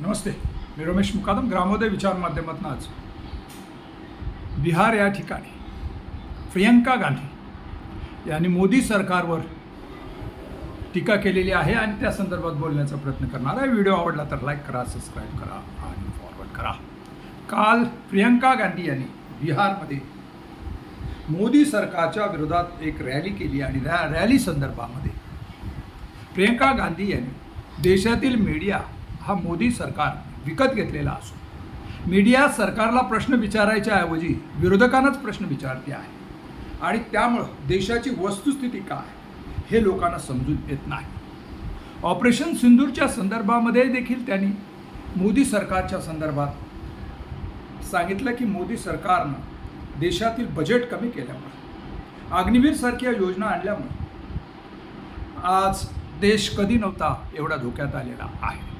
नमस्ते मी रमेश मुकादम ग्रामोदय विचार माध्यमातून आज. बिहार या ठिकाणी प्रियंका गांधी यांनी मोदी सरकारवर टीका केलेली आहे आणि त्या संदर्भात बोलण्याचा प्रयत्न करणार आहे. व्हिडिओ आवडला तर लाईक करा सबस्क्राईब करा आणि फॉरवर्ड करा. काल प्रियंका गांधी यांनी बिहारमध्ये मोदी सरकारच्या विरोधात एक रॅली केली आणि रॅ रॅली संदर्भामध्ये प्रियंका गांधी यांनी देशातील मीडिया हा मोदी सरकार विकत घेतलेला असो मीडिया सरकारला प्रश्न विचारायच्या ऐवजी विरोधकांनाच प्रश्न विचारते आहे. आणि त्यामुळं देशाची वस्तुस्थिती काय हे लोकांना समजून येत नाही. ऑपरेशन सिंदूरच्या संदर्भामध्ये देखील त्यांनी मोदी सरकारच्या संदर्भात सांगितलं की मोदी सरकारनं देशातील बजेट कमी केल्यामुळे अग्निवीरसारख्या योजना आणल्यामुळे आज देश कधी नव्हता एवढा धोक्यात आलेला आहे.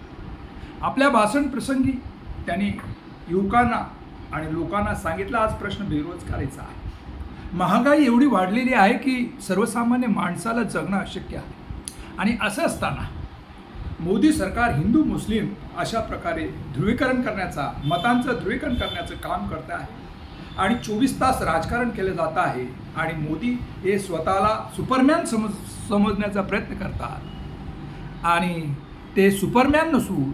आपल्या भाषण प्रसंगी त्यांनी युवकांना आणि लोकांना सांगितलं आज प्रश्न बेरोजगारीचा आहे. महागाई एवढी वाढलेली आहे की सर्वसामान्य माणसाला जगणं अशक्य आहे. आणि असं असताना मोदी सरकार हिंदू मुस्लिम अशा प्रकारे ध्रुवीकरण करण्याचा मतांचं ध्रुवीकरण करण्याचं काम करत आहे. आणि चोवीस तास राजकारण केलं जात आहे आणि मोदी हे स्वतःला सुपरमॅन समज समजण्याचा प्रयत्न करतात. आणि ते सुपरमॅन नसून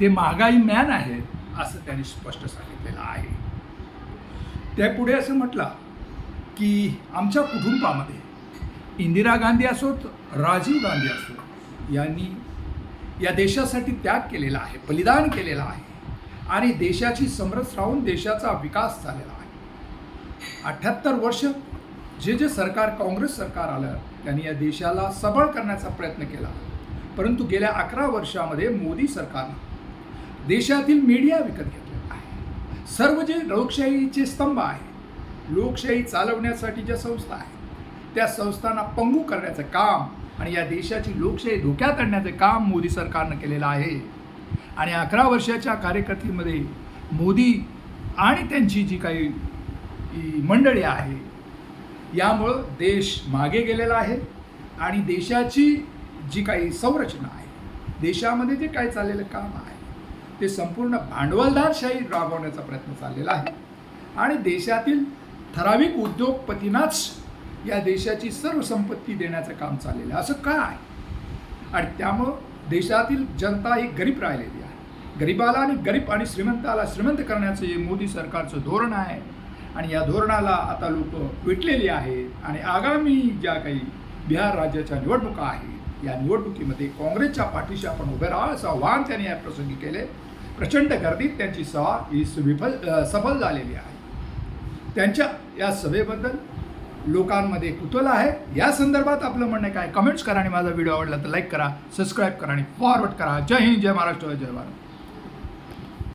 ते महागाई मॅन आहेत असं त्यांनी स्पष्ट सांगितलेलं आहे. त्या पुढे असं म्हटलं की आमच्या कुटुंबामध्ये इंदिरा गांधी असोत राजीव गांधी असोत यांनी या देशासाठी त्याग केलेला आहे बलिदान केलेलं आहे. आणि देशाची समरस राहून देशाचा विकास झालेला आहे. अठ्ठ्याहत्तर वर्ष जे जे सरकार काँग्रेस सरकार आलं त्यांनी या देशाला सबळ करण्याचा प्रयत्न केला. परंतु गेल्या अकरा वर्षामध्ये मोदी सरकारनं देशातील मीडिया विकत घेतलेला आहे. सर्व जे लोकशाहीचे स्तंभ आहेत लोकशाही चालवण्यासाठी ज्या संस्था आहेत त्या संस्थांना पंगू करण्याचं काम आणि या देशाची लोकशाही धोक्यात आणण्याचं काम मोदी सरकारनं केलेलं आहे. आणि अकरा वर्षाच्या कार्यकर्तीमध्ये मोदी आणि त्यांची जी काही मंडळी आहे यामुळं देश मागे गेलेला आहे आणि देशाची जी काही संरचना आहे देशामध्ये जे काही चाललेलं काम आहे ते संपूर्ण भांडवलदारशाही राबवण्याचा प्रयत्न चाललेला आहे. आणि देशातील ठराविक उद्योगपतींनाच या देशाची सर्व संपत्ती देण्याचं काम चाललेलं आहे. असं का आहे? आणि त्यामुळं देशातील जनता ही गरीब राहिलेली आहे. गरिबाला आणि गरीब आणि श्रीमंताला श्रीमंत करण्याचं हे मोदी सरकारचं धोरण आहे. आणि या धोरणाला आता लोक विटलेली आहेत. आणि आगामी ज्या काही बिहार राज्याच्या निवडणुका आहेत या निवडणुकीमध्ये काँग्रेसच्या पाठीशी आपण उभे राहा असं आवाहन त्यांनी या प्रसंगी केले प्रचंड गर्दीत त्यांची सभा ही सुविफल सफल झालेली आहे. त्यांच्या या सभेबद्दल लोकांमध्ये कुतूहल आहे. या संदर्भात आपलं म्हणणं काय? कमेंट्स करा आणि माझा व्हिडिओ आवडला तर लाईक करा सबस्क्राईब करा आणि फॉरवर्ड करा. जय हिंद जय महाराष्ट्र जय भारत.